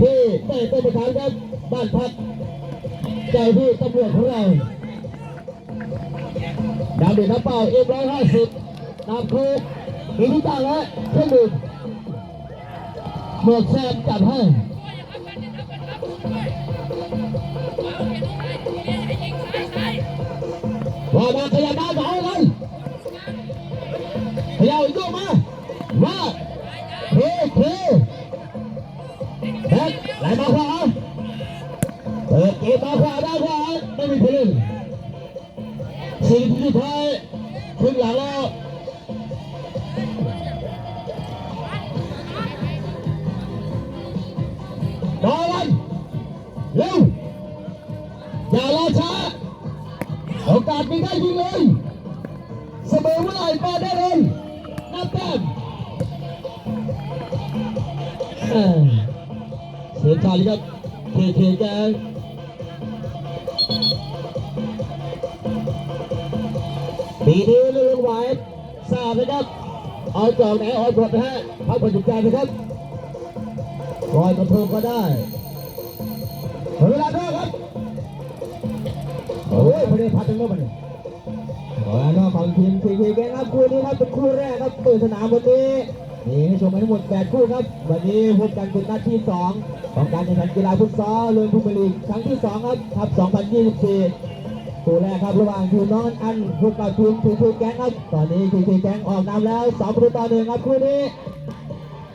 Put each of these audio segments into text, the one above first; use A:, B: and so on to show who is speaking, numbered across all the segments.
A: ที่ได้เป็นประธานครับบ้านพักเจ้าที่ตำรวจของเราดาวเด่นน้ำเปล่าเอ็มร้อยห้าสิบน้ำโค้กมีทุกอย่างแล้วเครื่องดื่มหมวกแซมจัดให้ว่ามาขยับ ไหลมาขวาเปิดเกมมาขวาด้านขวาไม่มีผู้เล่นสี่ทีสุดท้ายครึ่งหลังแล้วต่อวันเร็วอย่ารอช้าโอกาสมีได้ยิงเลยเสมอเมื่อไหร่เปิดได้เลยนับแต้มเออเสียชาลีครับเคเคแกปีนี้เรื่องไหวทราบนะครับ เอาจอกไหนเอาหมดนะฮะพักผ่อนหยุดใจนะครับรอยกระทงก็ได้เวลาด้วยครับ โอ้ยไม่ได้พัดทั้งหมดมันขอแล้วของทีมทีทีแกครับคู่นี้ครับเป็นคู่แรกครับเปิดสนามวันนี้ นี่ให้ชมกันทั้งหมด8คู่ครับ วันนี้พบกันเป็นนัดที่ 2 ของการแข่งขันกีฬาฟุตซอลเรือพรีเมียร์ลีกครั้งที่ 2 ครับครับ 2024คู่แรกครับระหว่างทีมน้องอันพบกับทีมทีทีแก๊งครับ ตอนนี้ทีทีแก๊งออกนำแล้ว2ประตูต่อหนึ่งครับคู่นี้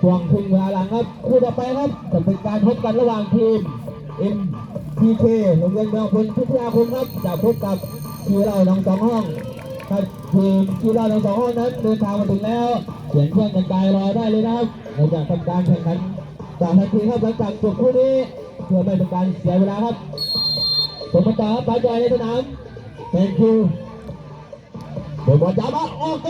A: ช่วงครึ่งเวลาหลังครับ คู่ต่อไปครับจะเป็นการพบกันระหว่างทีม MPK โรงเรียนเมืองพลพิทยาคมครับจะพบกับทีเราหนองสองห้องครับทีมทีเราหนองสองห้องนั้นเดินทางมาถึงแล้ว เสียงเครื่องกันไกลรอได้เลยนะครับเราจะทำการแข่งขันต่อทันทีครับหลังจากจบคู่นี้เพื่อไม่เป็นการเสียเวลาครับสมบัติครับไปจอยในสนาม thank you เดี๋ยวบอลจ้ามาโอเค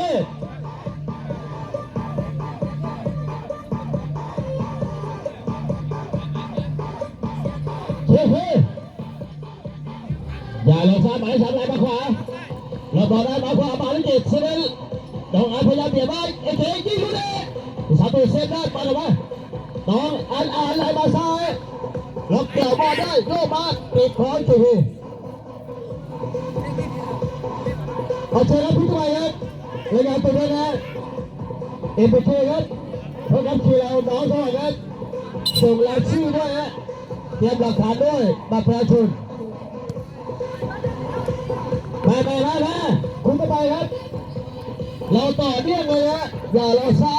A: เฮ้เฮ้อย่าเลยซ้ายหมายสามไหลมาขวาเราบอกได้มาขวามาลิจิตเซเนล น้องอันพยายามเบียดไว้เอเคยิงลูกนี้สามตัวเซฟได้มาเลยว่าน้องอันอันไหลมาซ้ายล็อกเกี่ยวบอลได้โยกมาปิดคอนสุดเอาเชิญรับพี่ตัวครับรายงานตัวด้วยนะเอ็มพีเคครับพบกับทีเราน้องสวัสดีครับส่งรายชื่อด้วยฮะเตรียมหลักฐานด้วยบัตรประชาชนไปไปไปไปคุณก็ไปครับ เราต่อเนื่องเลยนะอย่ารอช้า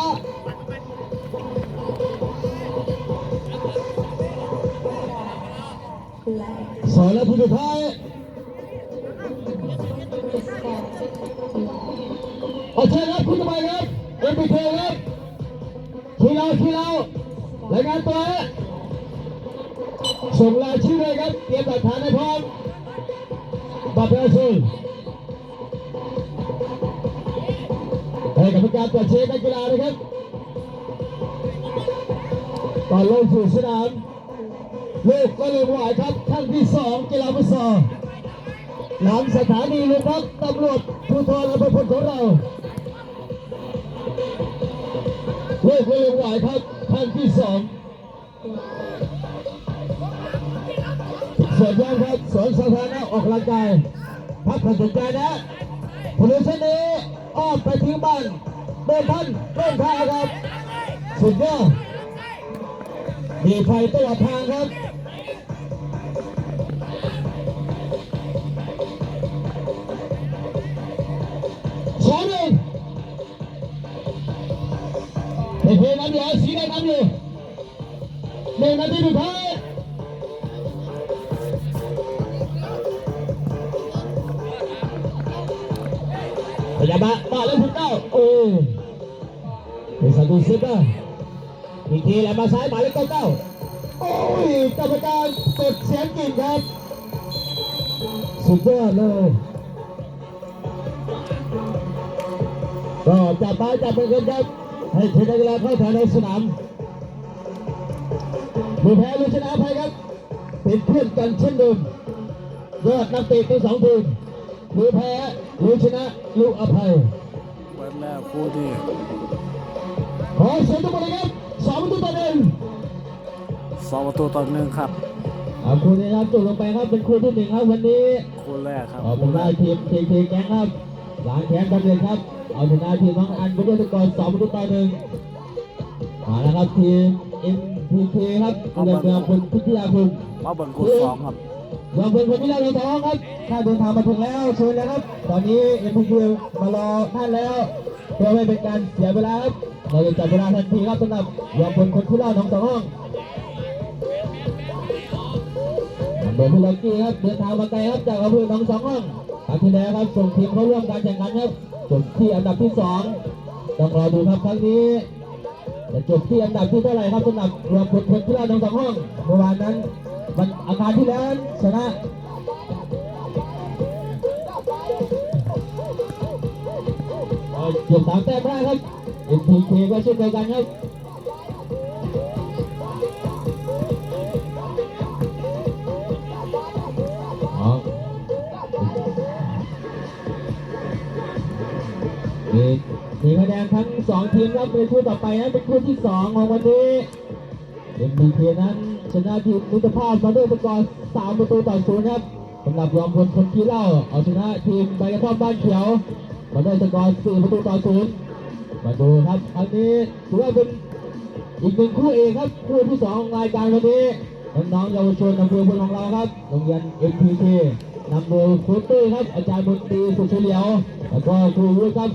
A: สอนแล้วผู้สุดท้ายเอาเชิญครับคุณก็ไปครับเอ็มพีเคครับทีเราทีเรารายงานตัวฮะส่งรายชื่อเลยครับเตรียมหลักฐานให้พร้อมบัตรประชาชน การตรวจเช็คนักกีฬานะครับก่อนลงสู่สนามโลกก็เลยหวายครับขั้นที่สองกีฬาฟุตซอลหลังสถานีโรงพักตำรวจภูธรอำเภอพลของเราโลกก็เลยหวายครับขั้นที่สองสวนยางครับสวนสาธารณะออกกำลังกายพักผ่อนสนใจนะผู้เช่นนี้อ้อมไปถึงบ้าน เดินพันเดินทางครับ สุดยอดมีไฟตลอดทางครับสองหนึ่งเฮ้ยน้ำเหลือสีแดงน้ำอยู่หนึ่งนาทีสุดท้ายพยาบาล เป็นสันตุสิบนะอีกทีแหละมาซ้ายหมายเลขเก้าเก้าโอ้ยกรรมการกดเสียงกิ่งครับ สุดยอดเลยก็จับไปจับไปกันครับให้ทีมนักกีฬาเข้าแถวในสนามมือแพ้หรือชนะไปครับเป็นเพื่อนกันเช่นเดิมยอดนักเตะทั้งสองทีมมือแพ้หรือชนะลูกอภัย
B: เปิดแล้วคู่นี้
A: ขอเสียงทุกคนเลยครับสองประตูต่อหนึ่ง
B: สองประตูต่อหนึ่งครับ
A: เอาคู่นี้ครับจบลงไปครับเป็นคู่ที่หนึ่งครับวันนี้
B: คู่แรกครับ
A: เอาเป็นได้ทีมทีทีแก๊งครับล้างแค้นกันเลยครับเอาชนะทีมน้องอันไปด้วยสกอร์สองประตูต่อหนึ่งมาแล้วครับทีม MPK ครับเรือเมืองคุณพิทยาคุณ
B: มาเบิ่งคู่สองครับ
A: เรือเมืองคุณพิทยาคุณท้องครับถ้าเดินทางมาถึงแล้วเชิญแล้วครับ ตอนนี้ MPK มารอท่านแล้วเพื่อไม่เป็นการเสียเวลาครับ เราจะจับเวลาทันทีครับสำหรับเรือมืองคนพิทยาน้องสองห้องเดินพิลกี้ครับเดินทางมาไกลครับจากอำเภอหนองสองห้องครั้งที่แล้วครับส่งทีมเข้าร่วมการแข่งขันครับจบที่อันดับที่สองต้องรอดูครับครั้งนี้จะจบที่อันดับที่เท่าไหร่ครับสำหรับรวมผลผลที่เราหนองสองห้องเมื่อวานนั้นวันอาคารที่แล้วชนะเอ่อเก็บสามแต้มได้ครับ MPK ก็เช่นเดียวกันครับอ๋อมีมีคะแนนทั้งสองทีมครับเป็นคู่ต่อไปนะเป็นคู่ที่สองของวันนี้เอ็มบีเคนั้นชนะทีมมิตรภาพมาด้วยสกอร์สามประตูต่อศูนย์ครับสำหรับรวมพลคนขี้เหล้าเอาชนะทีมใบกระท่อมบ้านเขียวมาด้วยสกอร์สี่ประตูต่อศูนย์ มาดูครับ อันนี้ถือว่าเป็นอีกหนึ่งคู่เอกครับ คู่ที่สองของรายการวันนี้น้องๆเยาวชนอำเภอพลของเราครับ โรงเรียน MPK นำโดยโค้ชตุ้ยครับ อาจารย์บุตรีสุชเฉลียว แล้วก็ครูวุฒิครับ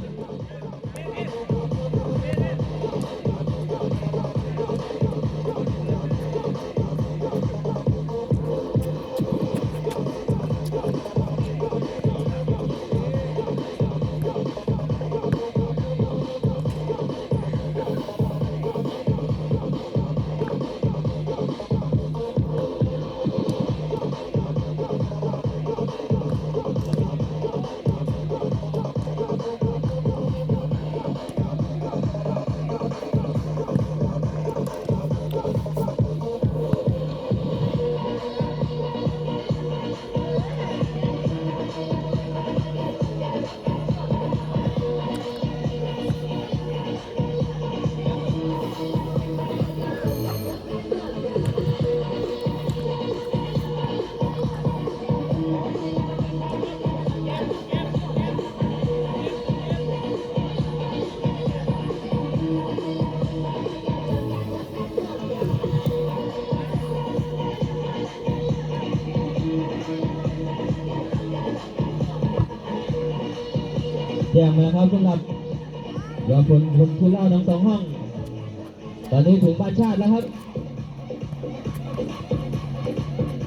A: จ้งมาแล้วครับสำหรับยาวชนคนที่เล่าทั้งสองห้อง ตอนนี้ถึงบ้านชาติแล้วครับ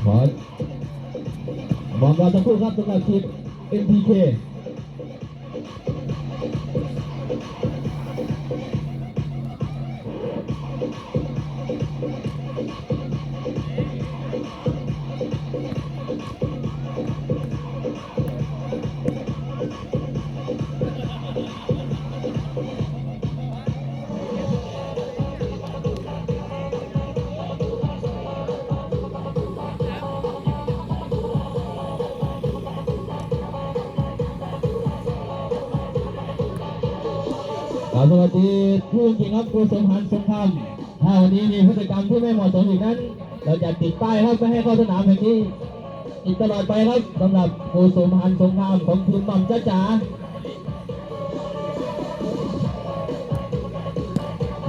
A: ขอบอกเราสักครู่ครับสำหรับทีม NPK ขอสวัสดีผู้จริงครับครูสมพันธ์สงครามถ้าวันนี้มีพฤติกรรมที่ไม่เหมาะสมอีกนั้น เราจะติดป้ายครับไม่ให้เข้าสนามแห่งนี้อีกตลอดไปครับสำหรับครูสมพันธ์สงครามของทีมหม่อมจ้าจ๋า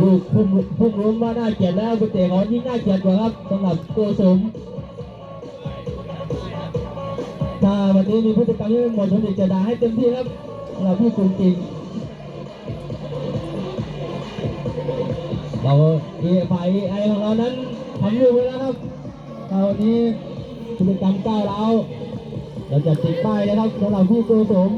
A: ลูกพุ่งพุ่งล้มว่าน่าเกลียดแล้วกุเตะเขายิ่งน่าเกลียดกว่าครับสำหรับครูสมถ้าวันนี้มีพฤติกรรมที่ไม่เหมาะสมอีกจะด่าให้เต็มที่ครับสำหรับพี่คุณจริง เราเอฝ่ายไอของเรานั้นทำอยู่แล้วครับตอนนี้พฤติกรรมก้าวร้าวเราจะติดป้ายนะครับสำหรับผู้โกสม